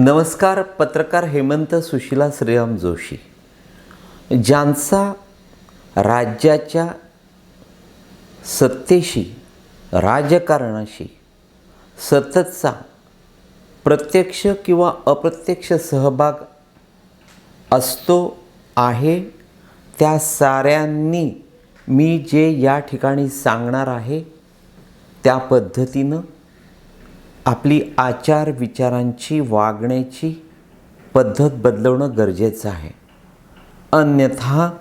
नमस्कार पत्रकार हेमंत सुशिला श्रीराम जोशी. ज्यांचा राज्याच्या सत्तेशी राजकारणाशी सततचा प्रत्यक्ष किंवा अप्रत्यक्ष सहभाग असतो आहे त्या साऱ्यांनी मी जे या ठिकाणी सांगणार आहे त्या पद्धतीनं आपली आचार विचारांची वागण्याची पद्धत बदलवणं गरजेचं आहे. अन्यथा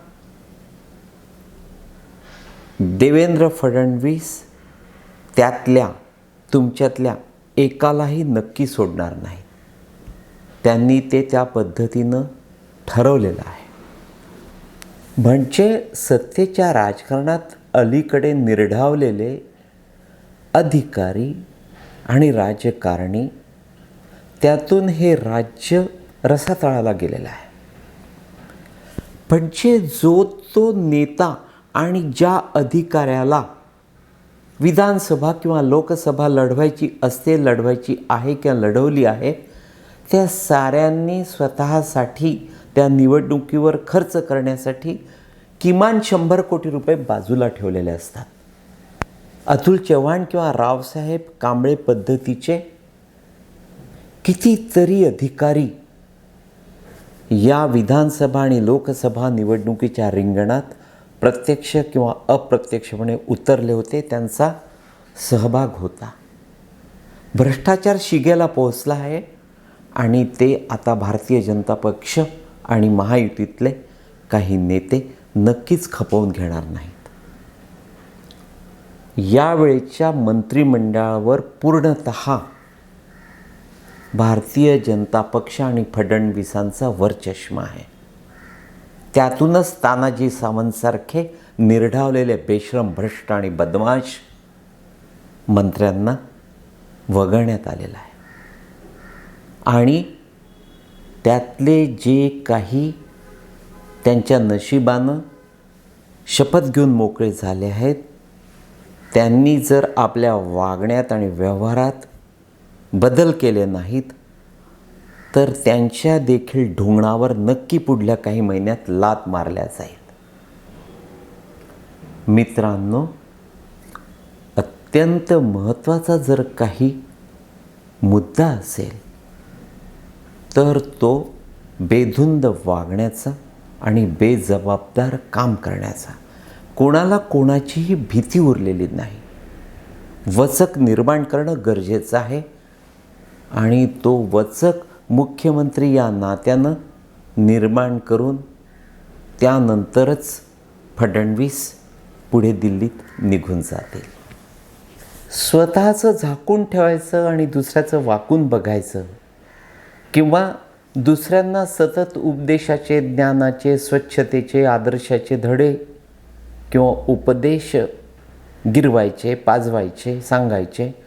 देवेंद्र फडणवीस त्यातल्या तुमच्यातल्या एकालाही नक्की सोडणार नाही. त्यांनी ते त्या पद्धतीनं ठरवलेलं आहे. म्हणजे सत्तेच्या राजकारणात अलीकडे निर्ढावलेले अधिकारी आणि राजकारणी त्यातून हे राज्य रसातळाला गेलेलं आहे. म्हणजे जो तो नेता आणि ज्या अधिकाऱ्याला विधानसभा किंवा लोकसभा लढवायची असते लढवायची आहे किंवा लढवली आहे त्या साऱ्यांनी स्वतःसाठी त्या निवडणुकीवर खर्च करण्यासाठी किमान शंभर कोटी रुपये बाजूला ठेवलेले असतात. अतुल चव्हाण किंवा रावसाहेब कांबळे पद्धतीचे कितीतरी अधिकारी या विधानसभा आणि लोकसभा निवडणुकीच्या रिंगणात प्रत्यक्ष किंवा अप्रत्यक्षपणे उतरले होते. त्यांचा सहभाग होता. भ्रष्टाचार शिगेला पोहोचला आहे आणि ते आता भारतीय जनता पक्ष आणि महायुतीतले काही नेते नक्कीच खपवून घेणार नाही यावेळच्या मंत्रिमंडळावर पूर्णत भारतीय जनता पक्ष आणि फडणवीसांचा वरचष्मा आहे. त्यातूनच तानाजी सावंतसारखे निर्ढावलेले बेश्रम भ्रष्ट आणि बदमाश मंत्र्यांना वगळण्यात आलेलं आहे. आणि त्यातले जे काही त्यांच्या नशिबानं शपथ घेऊन मोकळे झाले आहेत त्यांनी जर आपल्या वागण्यात आणि व्यवहारात बदल केले नाहीत तर त्यांच्या देखील ढोंगणावर नक्की पुढल्या काही महिन्यात लात मारल्या जाईल. मित्रांनो अत्यंत महत्त्वाचा जर काही मुद्दा असेल तर तो बेधुंद वागण्याचा आणि बेजबाबदार काम करण्याचा. कोणाला कोणाचीही भीती उरलेली नाही. वचक निर्माण करणं गरजेचं आहे आणि तो वचक मुख्यमंत्री या नात्यानं निर्माण करून त्यानंतरच फडणवीस पुढे दिल्लीत निघून जातील. स्वतःचं झाकून ठेवायचं आणि दुसऱ्याचं वाकून बघायचं किंवा दुसऱ्यांना सतत उपदेशाचे ज्ञानाचे स्वच्छतेचे आदर्शाचे धडे किंवा उपदेश गिरवायचे पाजवायचे सांगायचे.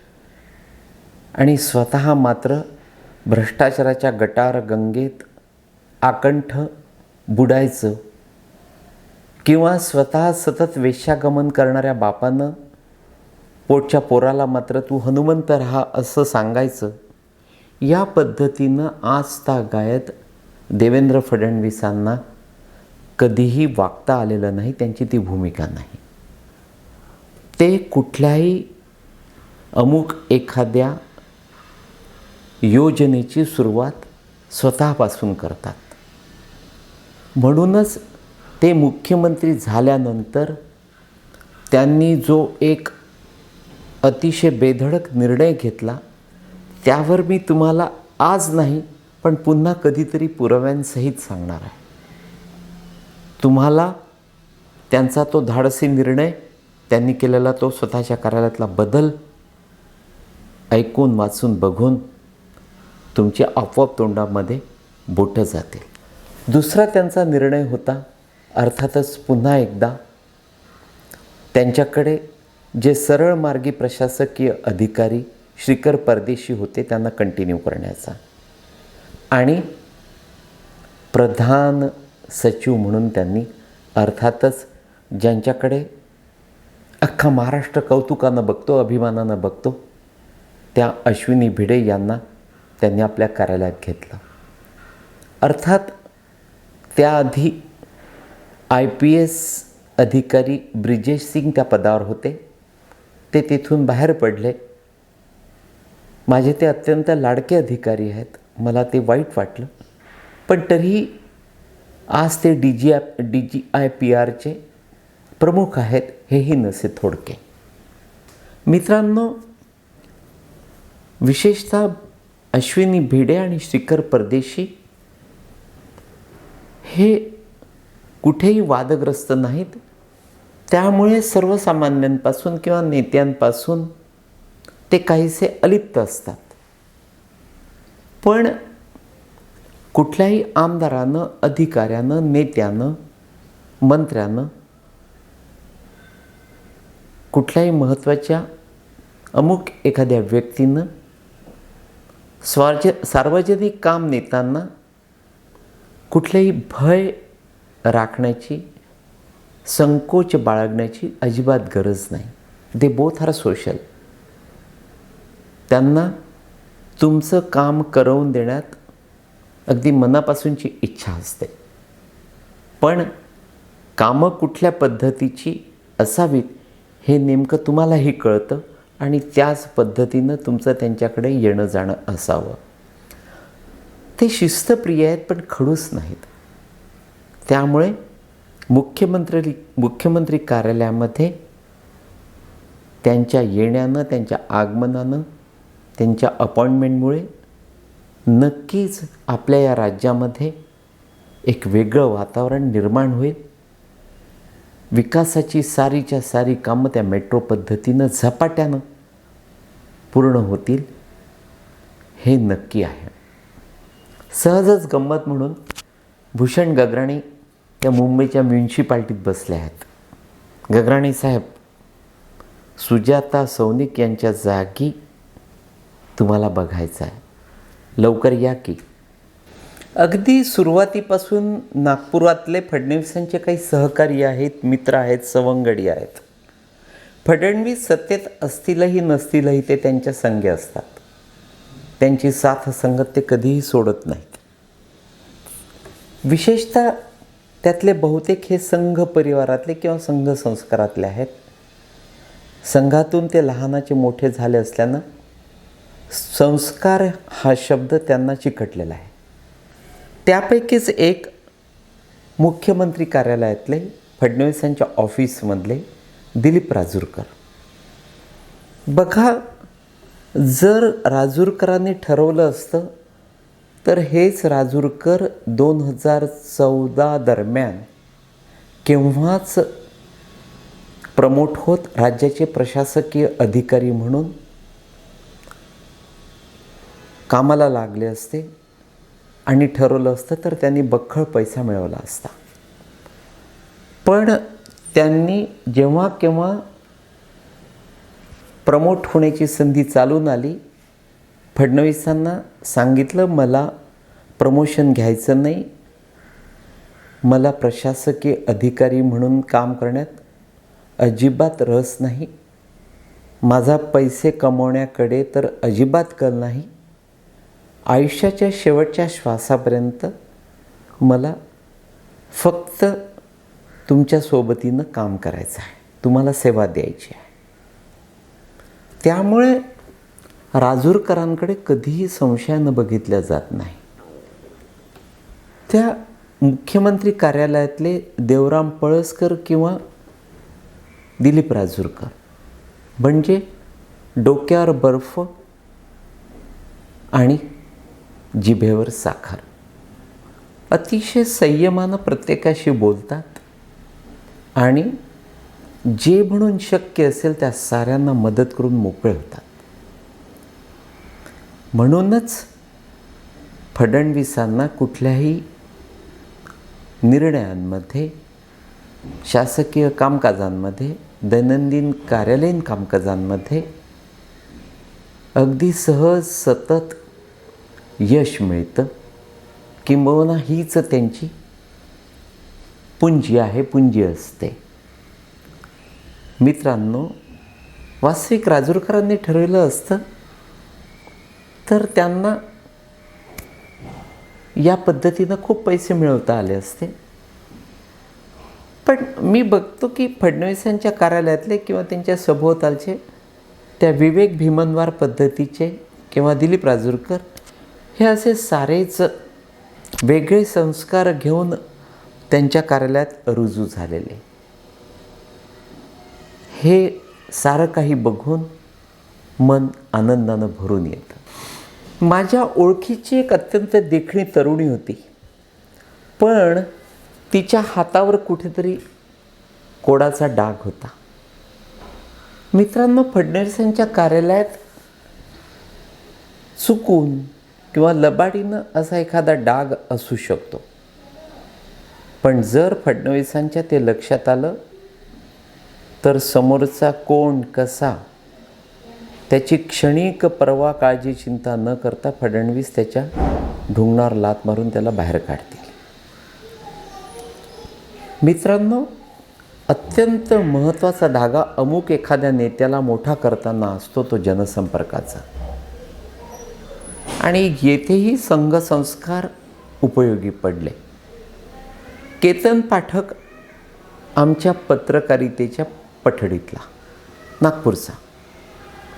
आणि स्वतः मात्र भ्रष्टाचाराच्या गटार गंगेत आकंठ बुडायचं किंवा स्वतः सतत वेश्यागमन करणाऱ्या बापानं पोटच्या पोराला मात्र तू हनुमंत राहा असं सांगायचं. या पद्धतीनं आजतागायत देवेंद्र फडणवीसांना कधीही वागता आलेलं नाही त्यांची ती भूमिका नाही. ते कुठल्याही अमुक एखाद्या योजनेची सुरुवात स्वतःपासून करतात. म्हणूनच ते मुख्यमंत्री झाल्यानंतर त्यांनी जो एक अतिशय बेधडक निर्णय घेतला त्यावर मी तुम्हाला आज नाही पण पुन्हा कधीतरी पुराव्यांसहित सांगणार आहे. तुम्हाला त्यांचा तो धाडसी निर्णय त्यांनी केलेला तो स्वतःच्या कार्यालयातला बदल ऐकून वाचून बघून तुमच्या आपोआप तोंडामध्ये बोटं जातील. दुसरा त्यांचा निर्णय होता अर्थातच पुन्हा एकदा त्यांच्याकडे जे सरळ मार्गी प्रशासकीय अधिकारी श्रीकर परदेशी होते त्यांना कंटिन्यू करण्याचा. आणि प्रधान सचिव म्हणून त्यांनी अर्थातच ज्यांच्याकडे अख्खा महाराष्ट्र कौतुकानं बघतो अभिमानानं बघतो त्या अश्विनी भिडे यांना त्यांनी आपल्या कार्यालयात घेतलं. अर्थात त्याआधी आय पी एस अधिकारी ब्रिजेश सिंग त्या पदावर होते. ते तिथून बाहेर पडले. माझे ते अत्यंत लाडके अधिकारी आहेत. मला ते वाईट वाटलं. पण तरीही आज ते D G I D G I P आरचे प्रमुख आहेत हेही नसे थोडके. मित्रांनो विशेषतः अश्विनी भिडे आणि श्रीकर परदेशी हे कुठेही वादग्रस्त नाहीत. त्यामुळे सर्वसामान्यांपासून किंवा नेत्यांपासून ते काहीसे अलिप्त असतात. पण कुठल्याही आमदारानं अधिकाऱ्यानं नेत्यानं मंत्र्यानं कुठल्याही महत्त्वाच्या अमुक एखाद्या व्यक्तीनं स्वार्ज सार्वजनिक काम नेताना कुठलेही भय राखण्याची संकोच बाळगण्याची अजिबात गरज नाही. They both are social. त्यांना तुमचं काम करवून देण्यात अगदी मनापासूनची इच्छा असते. पण कामं कुठल्या पद्धतीची असावीत हे नेमकं तुम्हालाही कळतं आणि त्याच पद्धतीनं तुमचं त्यांच्याकडे येणं जाणं असावं. ते शिस्तप्रिय आहेत पण खडूस नाहीत. त्यामुळे मुख्यमंत्री मुख्यमंत्री कार्यालयामध्ये त्यांच्या येण्यानं त्यांच्या आगमनानं त्यांच्या अपॉइंटमेंटमुळे नक्कीच आपल्या या राज्यामध्ये एक वेगळं वातावरण निर्माण होईल. विकासाची सारीच्या सारी कामं त्या मेट्रो पद्धतीनं झपाट्यानं पूर्ण होतील हे नक्की आहे. सहजच गंमत म्हणून भूषण गगराणी त्या मुंबईच्या म्युन्सिपाल्टीत बसले आहेत. गगराणी साहेब सुजाता सौनिक यांच्या जागी तुम्हाला बघायचं आहे. लवकर या की. अगदी सुरुवातीपासून नागपुरातले फडणवीसांचे काही सहकारी आहेत मित्र आहेत सवंगडी आहेत. फडणवीस सत्तेत असतीलही नसतीलही ते त्यांच्या संगे असतात. त्यांची साथ संगत ते कधीही सोडत नाहीत. विशेषतः त्यातले बहुतेक हे संघ परिवारातले किंवा संघ संस्कारातले आहेत. संघातून ते लहानाचे मोठे झाले असल्यानं संस्कार हा शब्द त्यांना चिकटलेला आहे. त्यापैकीच एक मुख्यमंत्री कार्यालयातले फडणवीसांच्या ऑफिसमधले दिलीप राजूरकर. बघा जर राजूरकरांनी ठरवलं असतं तर हेच राजूरकर दोन हजार चौदा दरम्यान केव्हाच प्रमोट होत राज्याचे प्रशासकीय अधिकारी म्हणून कामाला लागले असते आणि ठरवलं असतं तर त्यांनी बख्खळ पैसा मिळवला असता. पण त्यांनी जेव्हा केव्हा प्रमोट होण्याची संधी चालून आली फडणवीसांना सांगितलं मला प्रमोशन घ्यायचं नाही मला प्रशासकीय अधिकारी म्हणून काम करण्यात अजिबात रस नाही माझा पैसे कमवण्याकडे तर अजिबात कल नाही आयुष्याच्या शेवटच्या श्वासापर्यंत मला फक्त तुमच्या सोबतीनं काम करायचं आहे. तुम्हाला सेवा द्यायची आहे. त्यामुळे राजूरकरांकडे कधीही संशयानं बघितल्या जात नाही. त्या मुख्यमंत्री कार्यालयातले देवराम पळसकर किंवा दिलीप राजूरकर म्हणजे डोक्यावर बर्फ आणि जिभेवर साखर. अतिशय संयमानं प्रत्येकाशी बोलतात आणि जे म्हणून शक्य असेल त्या साऱ्यांना मदत करून मोकळे होतात. म्हणूनच फडणवीसांना कुठल्याही निर्णयांमध्ये शासकीय कामकाजांमध्ये दैनंदिन कार्यालयीन कामकाजांमध्ये अगदी सहज सतत यश मिळतं. किंबहुना हीच त्यांची पुंजी आहे पुंजी असते. मित्रांनो वास्तविक राजूरकरांनी ठरवलं असतं तर त्यांना या पद्धतीनं खूप पैसे मिळवता आले असते. पण मी बघतो की फडणवीसांच्या कार्यालयातले किंवा त्यांच्या सभोवतालचे त्या विवेक भीमनवार पद्धतीचे किंवा दिलीप राजूरकर हे असे सारेच वेगळे संस्कार घेऊन त्यांच्या कार्यालयात रुजू झालेले. हे सारं काही बघून मन आनंदानं भरून येतं. माझ्या ओळखीची एक अत्यंत देखणी तरुणी होती. पण तिच्या हातावर कुठेतरी कोडाचा डाग होता. मित्रांनो फडणवीसांच्या कार्यालयात चुकून किंवा लबाडीनं असा एखादा डाग असू शकतो. पण जर फडणवीसांच्या ते लक्षात आलं तर समोरचा कोण कसा त्याची क्षणिक परवा काळजी चिंता न करता फडणवीस त्याच्या ढुंगणावर लात मारून त्याला बाहेर काढतील. मित्रांनो अत्यंत महत्त्वाचा धागा अमुक एखाद्या नेत्याला मोठा करताना असतो तो जनसंपर्काचा. आणि येथेही संघसंस्कार उपयोगी पडले. केतन पाठक आमच्या पत्रकारितेच्या पठडीतला नागपूरचा.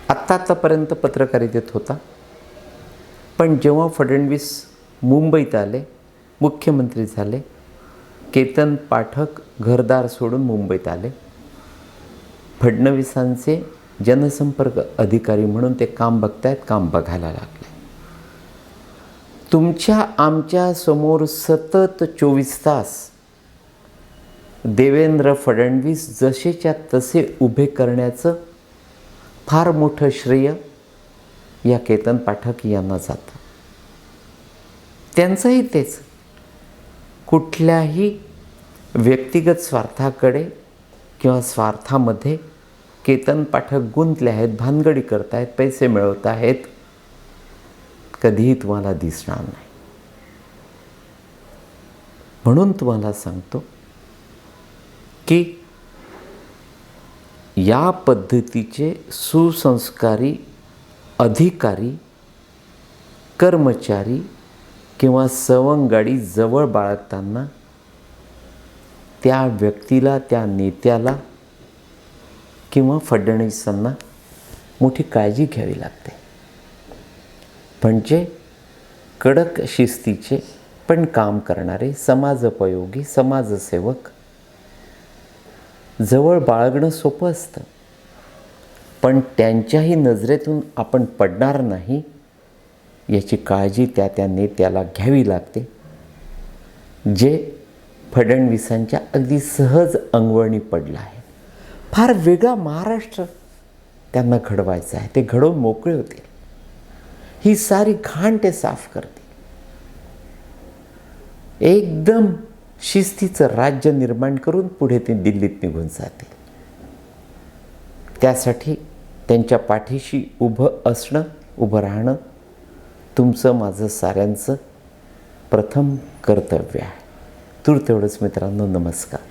आत्ता आत्तापर्यंत पत्रकारितेत होता. पण जेव्हा फडणवीस मुंबईत आले मुख्यमंत्री झाले केतन पाठक घरदार सोडून मुंबईत आले. फडणवीसांचे जनसंपर्क अधिकारी म्हणून ते काम बघतायत काम बघायला लागले. तुमच्या आमच्यासमोर सतत चोवीस तास देवेंद्र फडणवीस जसेच्या तसे उभे करण्याचं फार मोठं श्रेय या केतन पाठक यांना जातं. त्यांचंही तेच. कुठल्याही व्यक्तिगत स्वार्थाकडे किंवा स्वार्थामध्ये केतन पाठक गुंतले आहेत भानगडी करतायत पैसे मिळवत आहेत कधीही तुम्हाला दिसणार नाही. म्हणून तुम्हाला सांगतो की या पद्धतीचे सुसंस्कारी अधिकारी कर्मचारी किंवा सवंगाडी जवळ बाळगताना त्या व्यक्तीला त्या नेत्याला किंवा फडणवीसांना मोठी काळजी घ्यावी लागते. म्हणजे कडक शिस्तीचे पण काम करणारे समाजोपयोगी समाजसेवक. जवळ बाळगणं सोपं असतं. पण त्यांच्याही नजरेतून आपण पडणार नाही याची काळजी त्या त्या नेत्याला घ्यावी लागते जे फडणवीसांच्या अगदी सहज अंगवळणी पडलं आहे. फार वेगळा महाराष्ट्र त्यांना घडवायचा आहे. ते घडवून मोकळे होतील. ही सारी घाण ते साफ करते. एकदम शिस्तीचं राज्य निर्माण करून पुढे ते दिल्लीत निघून जातील त्यासाठी त्यांच्या पाठीशी उभं असणं उभं राहणं तुमचं माझं साऱ्यांचं प्रथम कर्तव्य आहे. तूर तेवढंच मित्रांनो नमस्कार.